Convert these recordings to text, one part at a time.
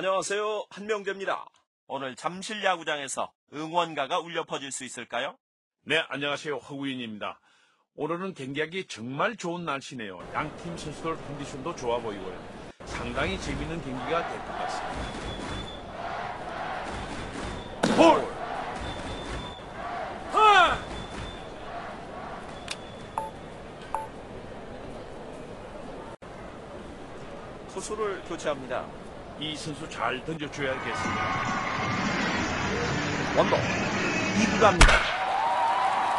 안녕하세요. 한명재입니다. 오늘 잠실 야구장에서 응원가가 울려 퍼질 수 있을까요? 네, 안녕하세요. 허구인입니다. 오늘은 경기하기 정말 좋은 날씨네요. 양 팀 선수들 컨디션도 좋아 보이고요. 상당히 재밌는 경기가 될 것 같습니다. 볼! 투수를 교체합니다. 이 선수 잘 던져줘야겠습니다. 원도 2구 갑니다.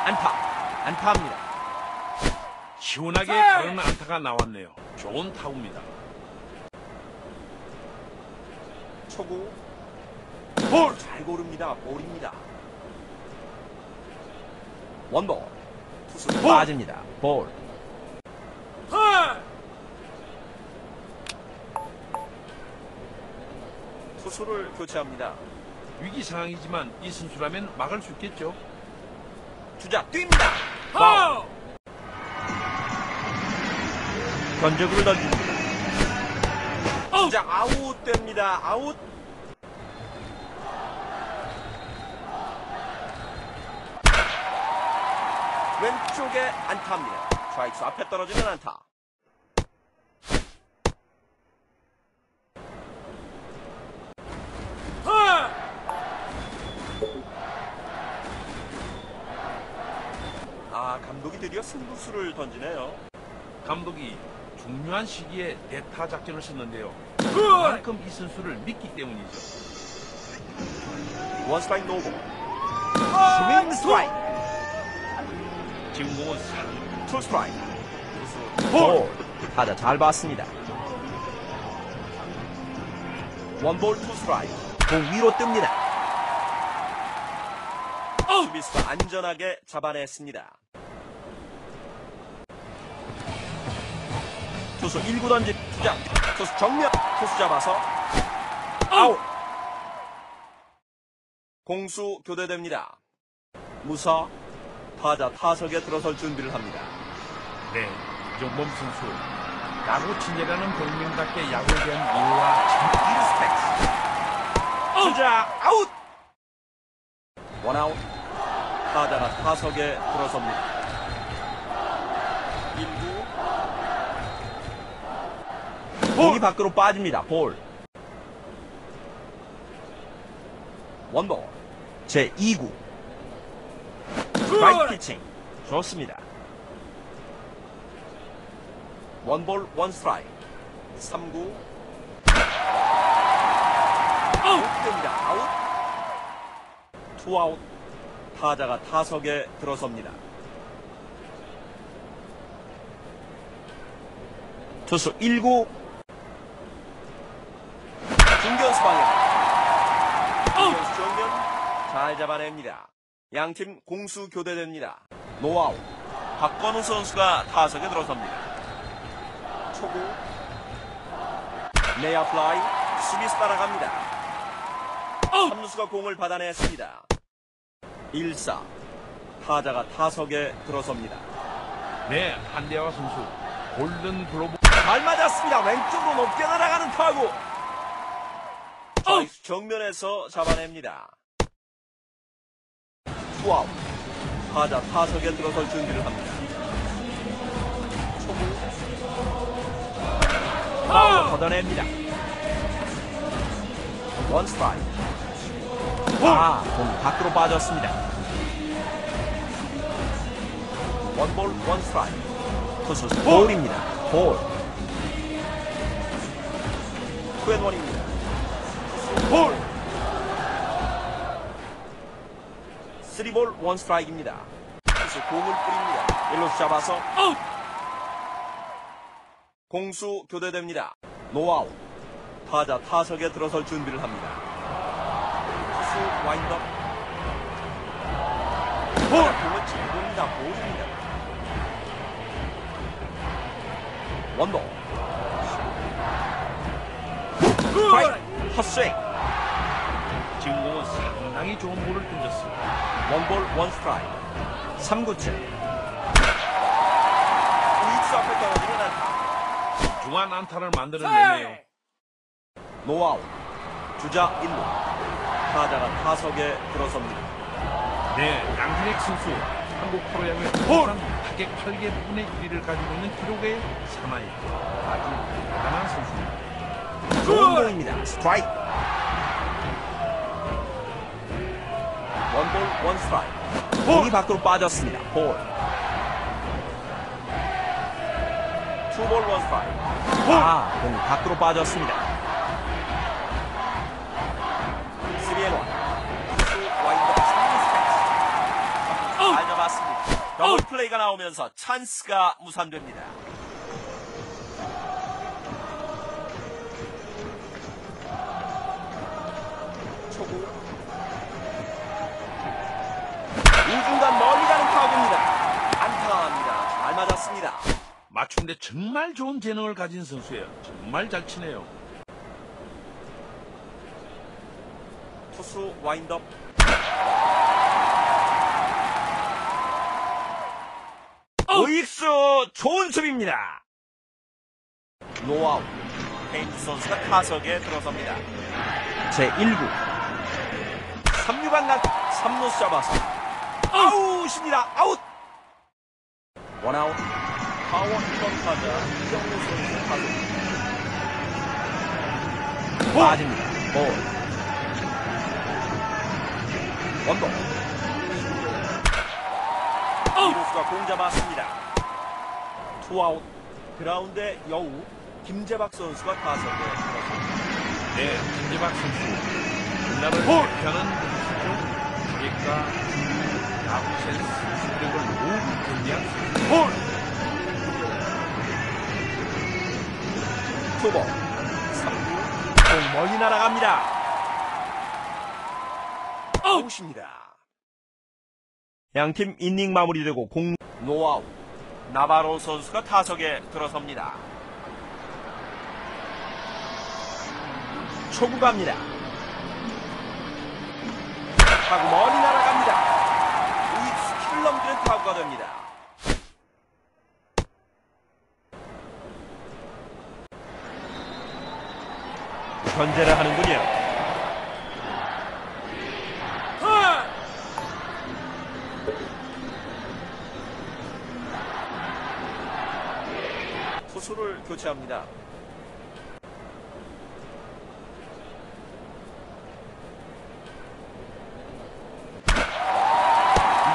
안타, 안타합니다. 시원하게 가는 안타가 나왔네요. 좋은 타구입니다. 초구 볼! 잘 고릅니다. 볼입니다. 원볼 투수 빠집니다. 볼. 투수를 교체합니다. 위기 상황이지만 이 선수라면 막을 수 있겠죠. 주자 뜁니다. 파울. 견적을 던집니다. 주자 아웃됩니다. 아웃. 왼쪽에 안타입니다. 좌익수 앞에 떨어지는 안타. 아 감독이 드디어 승부수를 던지네요. 감독이 중요한 시기에 대타 작전을 썼는데요. 그만큼 이 선수를 믿기 때문이죠. 원 스트라이크 노볼. 스윙 스트라이크. 지금 공은 상투 스트라이크. 볼. 타자 잘 봤습니다. 원볼 투 스트라이크. 공 위로 뜹니다. 수비수가 안전하게 잡아냈습니다. 투수 1구 던집 주자 투수 정면 투수 잡아서 아웃 공수 교대됩니다. 무사 타자 타석에 들어설 준비를 합니다. 네, 이종범 선수. 야구 친절하는 별명답게 야구에 대한 이해와 리스펙트. 주자 아웃. 원아웃. 타자가 타석에 들어섭니다. 1구. 공이 밖으로 빠집니다. 볼. 원볼. 제 2구. 스트라이크 피칭. 좋습니다. 원볼 원 스트라이크. 3구. 아웃됩니다. 아웃. 투아웃. 타자가 타석에 들어섭니다. 투수 1구. 중견수 방향. 중견수 정면 잘 잡아냅니다. 양팀 공수 교대됩니다. 노아웃. 박건우 선수가 타석에 들어섭니다. 초구. 내야 플라이. 수비수 따라갑니다. 3루수가 공을 받아냈습니다. 1사. 타자가 타석에 들어섭니다. 네, 한대화 선수. 골든 글로브 잘 맞았습니다. 왼쪽으로 높게 날아가는 타구. 정면에서 잡아냅니다. 투아웃. 타자 타석에 들어설 준비를 합니다. 초구. 파울로 걷어냅니다. 원 스트라이크. 아, 공 밖으로 빠졌습니다. 원볼 원 스트라이크. 투수 볼입니다. 볼. 투앤원입니다. 볼. 쓰리볼 원 스트라이크입니다. 투수 공을 뿌립니다. 일루수 잡아서 아웃. 공수 교대됩니다. 노아웃. 타자 타석에 들어설 준비를 합니다. 투수 와인드업. 볼. 공은 잘 봅니다. 볼입니다. 원도. 헛스윙. 지금 상당히 좋은 볼을 던졌습니다. 원볼 원 스트라이크 3구째 우익수 앞에 떨어지는 안타 중한 안타를 만들어내네요. 노아웃 주자 1루. 타자가 타석에 들어섭니다. 네, 양준혁 선수 한국 프로야구의 통산 타격 8개 분의 1위를 가지고 있는 기록의 사나이 아주 대단한 선수입니다. 좋은 공입니다. 스트라이크. 원볼 원 스트라이크. 공이 밖으로 빠졌습니다. 볼. 투볼 원 스트라이크. 아, 공이 밖으로 빠졌습니다. 3앤 1. 투수 와인더 3루 스패치. 잘 잡았습니다. 더블 플레이가 나오면서 찬스가 무산됩니다. 중간 멀리 가는 타구입니다. 안타입니다. 잘 맞았습니다. 맞추는데 정말 좋은 재능을 가진 선수예요. 정말 잘 치네요. 투수 와인드업. 오익수 좋은 수비입니다. 노아웃. 헤인즈 선수가 타석에 들어섭니다. 제 1구. 3루간 난 3루 잡아서 아웃입니다. 아웃. 원아웃. 파워 1번 타자 이정우 선수 타석. 빠집니다. 볼. 원동. 이루수가 공 잡았습니다. 투아웃. 그라운드에 여우 김재박 선수가 타석에 들어섭니다. 네, 김재박 선수. 우리나라를 대표하는. 타격과 중류, 야구 센스, 모두 겸비한 선수. 투볼. 3루. 공 멀리 날아갑니다. 아웃입니다. 양팀 인닝 마무리되고 공 노아웃. 나바로 선수가 타석에 들어섭니다. 초구 갑니다. 타구 멀리 키를 넘기는 타구가 됩니다. 견제를 하는군요. 투수를 교체합니다.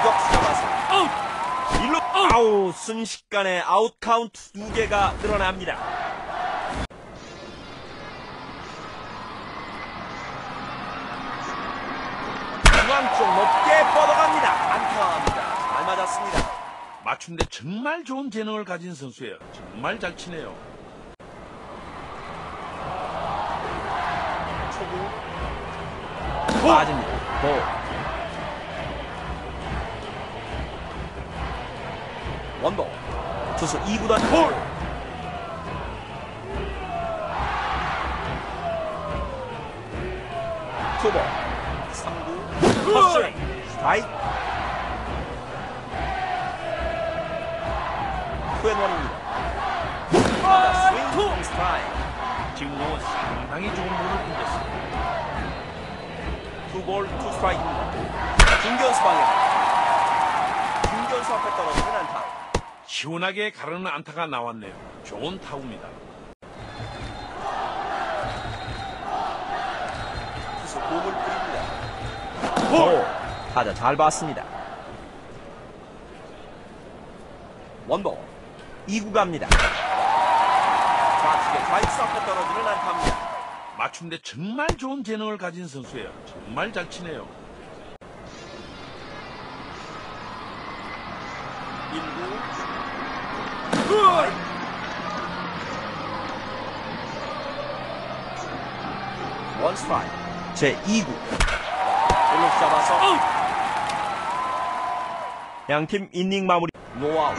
유격수가 와서 아웃! 일루 아웃! 순식간에 아웃 카운트 두 개가 늘어납니다. 중앙 쪽 높게 뻗어갑니다. 안타입니다. 잘 맞았습니다. 맞추는데 정말 좋은 재능을 가진 선수예요. 정말 잘 치네요. 초구 빠집니다. 볼. 원볼. 투수 2구단 볼. 투볼. 3구. 헛스윙. 스트라이크. 투앤원입니다. 스윙 투 스트라이크. 지금 공은 상당히 좋은 볼을 던졌습니다. 투볼 투 스트라이크입니다. 중견수 방향. 중견수 앞에 떨어지는 안타. 시원하게 가르는 안타가 나왔네요. 좋은 타구입니다. 투수 공을 뿌립니다. 볼. 타자 잘 봤습니다. 원볼. 2구 갑니다. 좌측에 좌익수 앞에 떨어지는 안타입니다. 맞추는데 정말 좋은 재능을 가진 선수예요. 정말 잘 치네요. 1구. 원 스트라이크. 제 2구. 1루 잡아서 양팀 인닝 마무리 노아웃.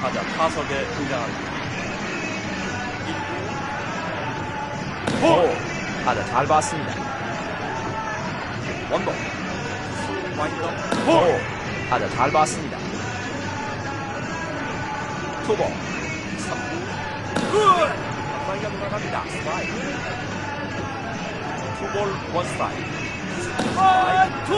타자 타석에 등장합니다. 1구. 볼. 타자 잘 봤습니다. 투수 와인더. 볼. 타자 잘 봤습니다. 투볼. 3구. 한 방에 돌아갑니다. 스트라이크. 투볼 원 스트라이크. 원투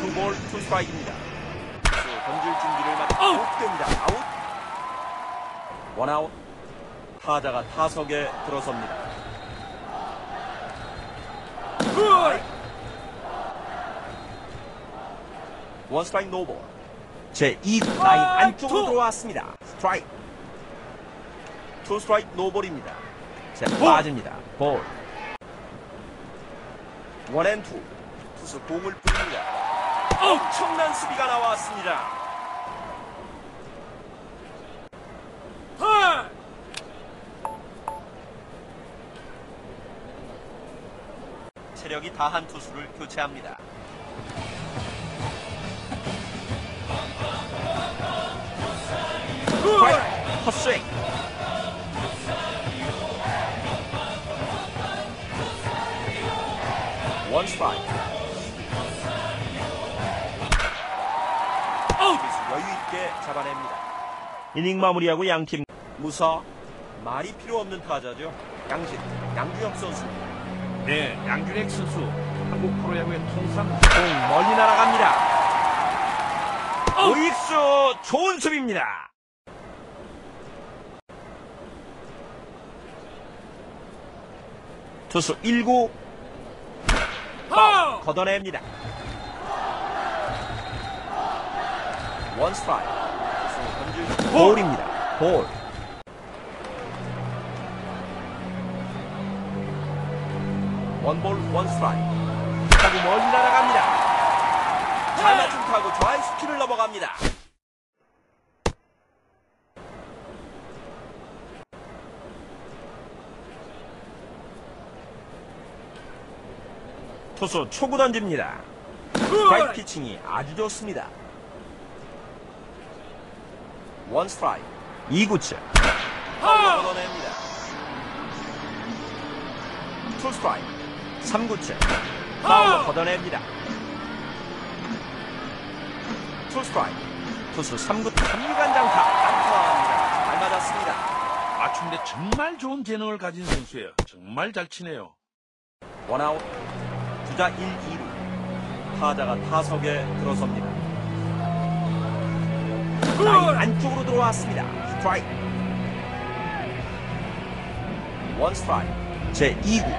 투볼 투 스트라이크입니다. 투수 던질 준비를 마치 아웃됩니다. 아웃. 원아웃. 타자가 타석에 들어섭니다. 스트라이크. 원 스트라이크 노볼. 제 2구 라인 안쪽으로 들어왔습니다. 스트라이크. 투 스트라이크 노볼입니다. 자, 빠집니다. 볼. 원앤 투. 투수 공을 뿌립니다. 엄청난 수비가 나왔습니다. 체력이 다한 투수를 교체합니다. 헛스윙. 원 스트라이크. 여유 있게 잡아냅니다. 이닝 마무리하고 양팀 무사 말이 필요 없는 타자죠. 양진 양준혁 선수 네 양준혁 선수 한국 프로야구의 공 멀리 날아갑니다. 우익수 좋은 수비입니다. 투수 1구 파울 걷어냅니다. 원 스트라이크. 투수 던질 볼입니다. 볼. 원볼 원 스트라이크. 타구 멀리 날아갑니다. 잘 맞춘 타구 좌익 스키를 넘어갑니다. 투수 초구 던집니다. 스트라이크 피칭이 아주 좋습니다. 원 스트라이크. 2구째. 파울로 걷어냅니다. 투 스트라이크. 3구째. 파울로 걷어냅니다. 투 스트라이크. 투수 3구 3루간 장타. 안타입니다. 잘 맞았습니다. 맞춤대 정말 좋은 재능을 가진 선수예요 정말 잘 치네요 원아웃. 주자 1, 2루. 타자가 타석에 들어섭니다. 라인 안쪽으로 들어왔습니다. 스트라이크. 원 스트라이크. 제 2구.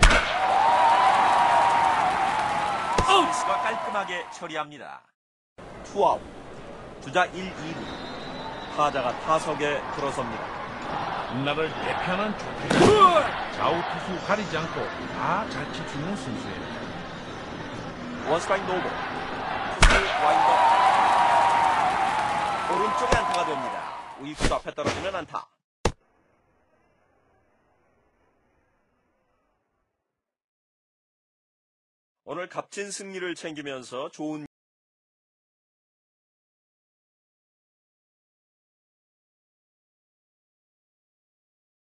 스미스가 깔끔하게 처리합니다. 투아웃. 주자 1, 2루. 타자가 타석에 들어섭니다. 나를 대표하는 조태 좌우 투수 가리지 않고 다 잘 치주는 선수예요 원 스트라이크 노볼. 투수 와인더. 오른쪽에 안타가 됩니다. 우익수 앞에 떨어지는 안타. 오늘 값진 승리를 챙기면서 좋은